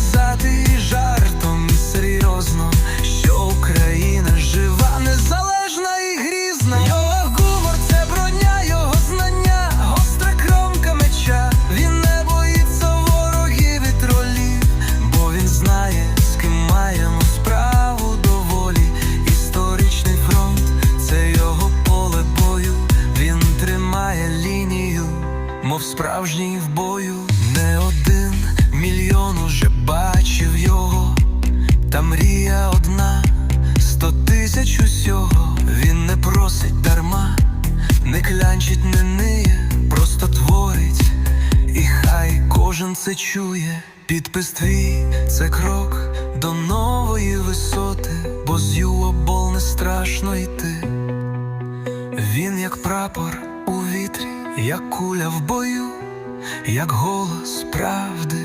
сказати жартом серйозно, що Україна жива, незалежна і грізна. Його гумор це броня, його знання, гостра кромка меча. Він не боїться ворогів і тролів, бо він знає, з ким маємо справу доволі. Історичний фронт це його поле бою. Він тримає лінію, мов справжній в бою. Не та мрія одна, сто тисяч усього. Він не просить дарма, не клянчить, не ниє, просто творить. І хай кожен це чує, підпис твій це крок до нової висоти, бо з юлобол не страшно йти. Він як прапор у вітрі, як куля в бою, як голос правди.